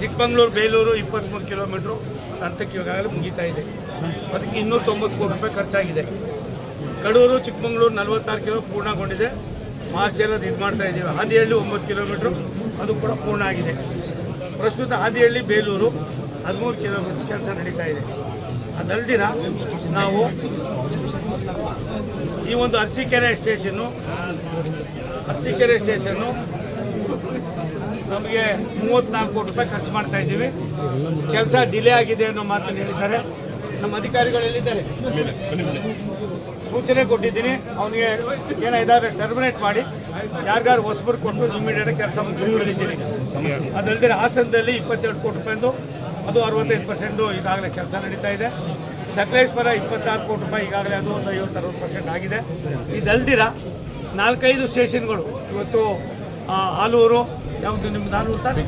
ಚಿಕ್ಕಮಂಗ್ಳೂರು, ಬೇಲೂರು ಇಪ್ಪತ್ತ್ಮೂರು ಕಿಲೋಮೀಟ್ರು ಹಂತಕ್ಕೆ ಇವಾಗಲೇ ಮುಗೀತಾ ಇದೆ. ಅದಕ್ಕೆ ಇನ್ನೂರ ತೊಂಬತ್ತು ಕೋಟಿ ರೂಪಾಯಿ ಖರ್ಚಾಗಿದೆ. ಕಡೂರು, ಚಿಕ್ಕಮಂಗ್ಳೂರು ನಲವತ್ತಾರು ಕಿಲೋ ಪೂರ್ಣಗೊಂಡಿದೆ. ಮಾರ್ಚ್ ಎಲ್ಲ ಇದು ಮಾಡ್ತಾ ಇದ್ದೀವಿ. ಹಾದಿಹಳ್ಳಿ ಒಂಬತ್ತು ಕಿಲೋಮೀಟ್ರು ಅದು ಕೂಡ ಪೂರ್ಣ ಆಗಿದೆ. ಪ್ರಸ್ತುತ ಹಾದಿಹಳ್ಳಿ ಬೇಲೂರು ಹದಿಮೂರು ಕಿಲೋಮೀಟ್ರ್ ಕೆಲಸ ನಡೀತಾ ಇದೆ. ಅದಲ್ದಿರ ನಾವು ಈ ಒಂದು ಅರಸೀಕೆರೆ ಸ್ಟೇಷನ್ನು ಅರಸೀಕೆರೆ ಸ್ಟೇಷನ್ನು ನಮಗೆ ಮೂವತ್ತ್ನಾಲ್ಕು ಕೋಟಿ ರೂಪಾಯಿ ಖರ್ಚು ಮಾಡ್ತಾ ಇದ್ದೀವಿ. ಕೆಲಸ ಡಿಲೇ ಆಗಿದೆ ಅನ್ನೋ ಮಾತನ್ನು ಹೇಳಿದ್ದಾರೆ. ನಮ್ಮ ಅಧಿಕಾರಿಗಳು ಎಲ್ಲಿದ್ದಾರೆ? ಸೂಚನೆ ಕೊಟ್ಟಿದ್ದೀನಿ. ಅವನಿಗೆ ಏನಿದ್ದಾರೆ ಟರ್ಮಿನೇಟ್ ಮಾಡಿ. ಯಾರಿಗಾರು ಹೊಸಬರು ಕೊಟ್ಟು ಇಮಿಡಿಯೇಟ್ ಕೆಲಸ ಮುಂದುವರಿದ್ದೀನಿ ಅದಲ್ಲದೆ ಹಾಸನದಲ್ಲಿ ಇಪ್ಪತ್ತೆರಡು ಕೋಟಿ ರೂಪಾಯಿಂದು, ಅದು ಅರವತ್ತೈದು ಪರ್ಸೆಂಟು ಈಗಾಗಲೇ ಕೆಲಸ ನಡೀತಾ ಇದೆ. ಸಕಲೇಶ್ವರ ಇಪ್ಪತ್ತಾರು ಕೋಟಿ ರೂಪಾಯಿ ಈಗಾಗಲೇ ಅದು ಒಂದು ಐವತ್ತು ಅರವತ್ತು ಪರ್ಸೆಂಟ್ ಆಗಿದೆ. ಇದಲ್ದಿರ ನಾಲ್ಕೈದು ಸ್ಟೇಷನ್ಗಳು ಇವತ್ತು ಆಲೂರು ಯಾವುದು ನಿಮ್ಮ ನಾಲ್ವರು ತಾನೆ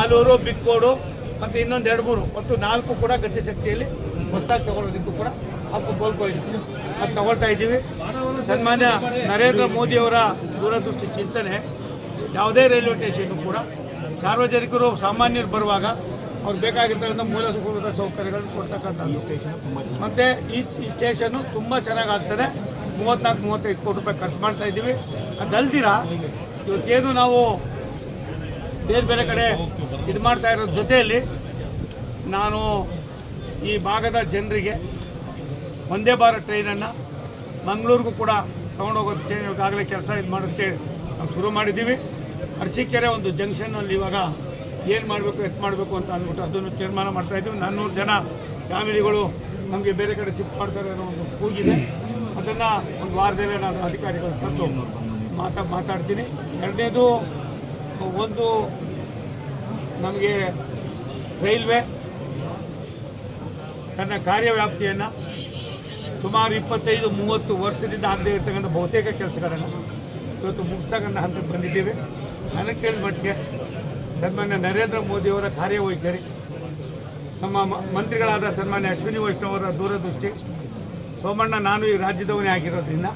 ಆಲೂರು ಬಿಕ್ಕೋಡು, ಮತ್ತು ಇನ್ನೊಂದು ಎರಡು ಮೂರು. ಒಟ್ಟು ನಾಲ್ಕು ಕೂಡ ಗಟ್ಟಿ ಶಕ್ತಿಯಲ್ಲಿ ಹೊಸದಾಗಿ ತಗೊಳ್ಳೋದಕ್ಕೂ ಕೂಡ ಹಕ್ಕು ಕೋಲ್ಕೊಳ್ಳಿ ಅದು ತಗೊಳ್ತಾ ಇದ್ದೀವಿ. ಸನ್ಮಾನ್ಯ ನರೇಂದ್ರ ಮೋದಿಯವರ ದೂರದೃಷ್ಟಿ ಚಿಂತನೆ, ಯಾವುದೇ ರೈಲ್ವೆ ಸ್ಟೇಷನ್ನು ಕೂಡ ಸಾರ್ವಜನಿಕರು, ಸಾಮಾನ್ಯರು ಬರುವಾಗ ಅವ್ರಿಗೆ ಬೇಕಾಗಿರ್ತಕ್ಕಂಥ ಮೂಲಭೂತ ಸೌಕರ್ಯಗಳನ್ನು ಕೊಡ್ತಕ್ಕಂಥದ್ದು ಸ್ಟೇಷನ್ ಮತ್ತು ಈ ಈ ಸ್ಟೇಷನ್ನು ತುಂಬ ಚೆನ್ನಾಗಿ ಆಗ್ತದೆ ಮೂವತ್ತ್ನಾಲ್ಕು ಮೂವತ್ತೈದು ಕೋಟಿ ರೂಪಾಯಿ ಖರ್ಚು ಮಾಡ್ತಾ ಇದ್ದೀವಿ. ಅದಲ್ದಿರ ಇವತ್ತೇನು ನಾವು ಬೇರೆ ಬೇರೆ ಕಡೆ ಇದು ಮಾಡ್ತಾ ಇರೋ ಜೊತೆಯಲ್ಲಿ ನಾನು ಈ ಭಾಗದ ಜನರಿಗೆ ಒಂದೇ ಭಾರತ್ ಟ್ರೈನನ್ನು ಮಂಗಳೂರಿಗೂ ಕೂಡ ತೊಗೊಂಡೋಗೋದಕ್ಕೆ ಈಗಾಗಲೇ ಕೆಲಸ ಇದು ಮಾಡೋಕ್ಕೆ ನಾವು ಶುರು ಮಾಡಿದ್ದೀವಿ. ಅರಸೀಕೆರೆ ಒಂದು ಜಂಕ್ಷನ್ನಲ್ಲಿ ಇವಾಗ ಏನು ಮಾಡಬೇಕು ಎತ್ತು ಮಾಡಬೇಕು ಅಂತ ಅಂದ್ಬಿಟ್ಟು ಅದನ್ನು ತೀರ್ಮಾನ ಮಾಡ್ತಾಯಿದ್ದೀವಿ ನಾನ್ನೂರು ಜನ ಫ್ಯಾಮಿಲಿಗಳು ನಮಗೆ ಬೇರೆ ಕಡೆ ಶಿಫ್ಟ್ ಮಾಡ್ತಾರೆ ಅನ್ನೋ ಒಂದು ಕೂಗಿದೆ. ಅದನ್ನು ಒಂದು ವಾರದಲ್ಲೇ ನಾನು ಅಧಿಕಾರಿಗಳು ಮಾತಾ, ಮಾತಾಡ್ತೀನಿ. ಎರಡನೇದು ಒಂದು ನಮಗೆ ರೈಲ್ವೆ ತನ್ನ ಕಾರ್ಯವ್ಯಾಪ್ತಿಯನ್ನು ಸುಮಾರು ಇಪ್ಪತ್ತೈದು, ಮೂವತ್ತು ವರ್ಷದಿಂದ ಆಗದೇ ಇರ್ತಕ್ಕಂಥ ಬಹುತೇಕ ಕೆಲಸಗಳನ್ನು ಇವತ್ತು ಮುಗಿಸ್ತಕ್ಕಂಥ ಹಂತಕ್ಕೆ ಬಂದಿದ್ದೇವೆ. ನನಗೆ ತಿಳಿದ ಮಟ್ಟಿಗೆ ಸನ್ಮಾನ್ಯ ನರೇಂದ್ರ ಮೋದಿಯವರ ಕಾರ್ಯವೈಖರಿ, ನಮ್ಮ ಮಂತ್ರಿಗಳಾದ ಸನ್ಮಾನ್ಯ ಅಶ್ವಿನಿ ವೈಷ್ಣವರ ದೂರದೃಷ್ಟಿ, ಸೋಮಣ್ಣ ನಾನು ಈ ರಾಜ್ಯದವನೇ ಆಗಿರೋದ್ರಿಂದ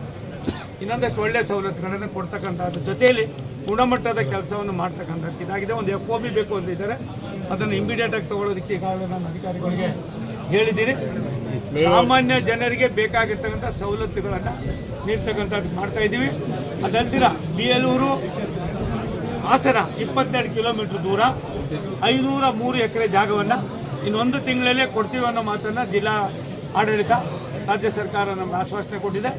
ಇನ್ನೊಂದಷ್ಟು ಒಳ್ಳೆಯ ಸವಲತ್ತುಗಳನ್ನು ಕೊಡ್ತಕ್ಕಂಥದ್ದು ಜೊತೆಯಲ್ಲಿ ಗುಣಮಟ್ಟದ ಕೆಲಸವನ್ನು ಮಾಡ್ತಕ್ಕಂಥದ್ದು. ಇದಾಗಿದೆ, ಒಂದು ಎಫ್ ಒ ಬಿ ಬೇಕು ಅಂದಿದ್ದಾರೆ ಅದನ್ನು ಇಮಿಡಿಯೇಟಾಗಿ ತಗೊಳ್ಳೋದಕ್ಕೆ ಈಗಾಗಲೇ ನಾನು ಅಧಿಕಾರಿಗಳಿಗೆ ಹೇಳಿದ್ದೀನಿ. ಸಾಮಾನ್ಯ ಜನರಿಗೆ ಬೇಕಾಗಿರ್ತಕ್ಕಂಥ ಸವಲತ್ತುಗಳನ್ನು ನೀಡ್ತಕ್ಕಂಥದ್ದು ಮಾಡ್ತಾ ಇದ್ದೀವಿ. ಅದಲ್ದಿರ ಬಿಯಲೂರು ಹಾಸನ ಇಪ್ಪತ್ತೆರಡು ಕಿಲೋಮೀಟ್ರ್ ದೂರ, ಐನೂರ ಮೂರು ಎಕರೆ ಜಾಗವನ್ನು ಇನ್ನೊಂದು ತಿಂಗಳಲ್ಲೇ ಕೊಡ್ತೀವಿ ಅನ್ನೋ ಮಾತನ್ನು ಜಿಲ್ಲಾ ಆಡಳಿತ, ರಾಜ್ಯ ಸರ್ಕಾರ ನಮ್ಗೆ ಆಶ್ವಾಸನೆ ಕೊಟ್ಟಿದೆ.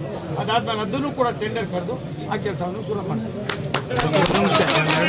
ಅದಾದ್ಮೇಲೆ ಅದನ್ನು ಕೂಡ ಟೆಂಡರ್ ಕರೆದು ಆ ಕೆಲಸವನ್ನು ಶುರು ಮಾಡ್ತೀವಿ. Begitu.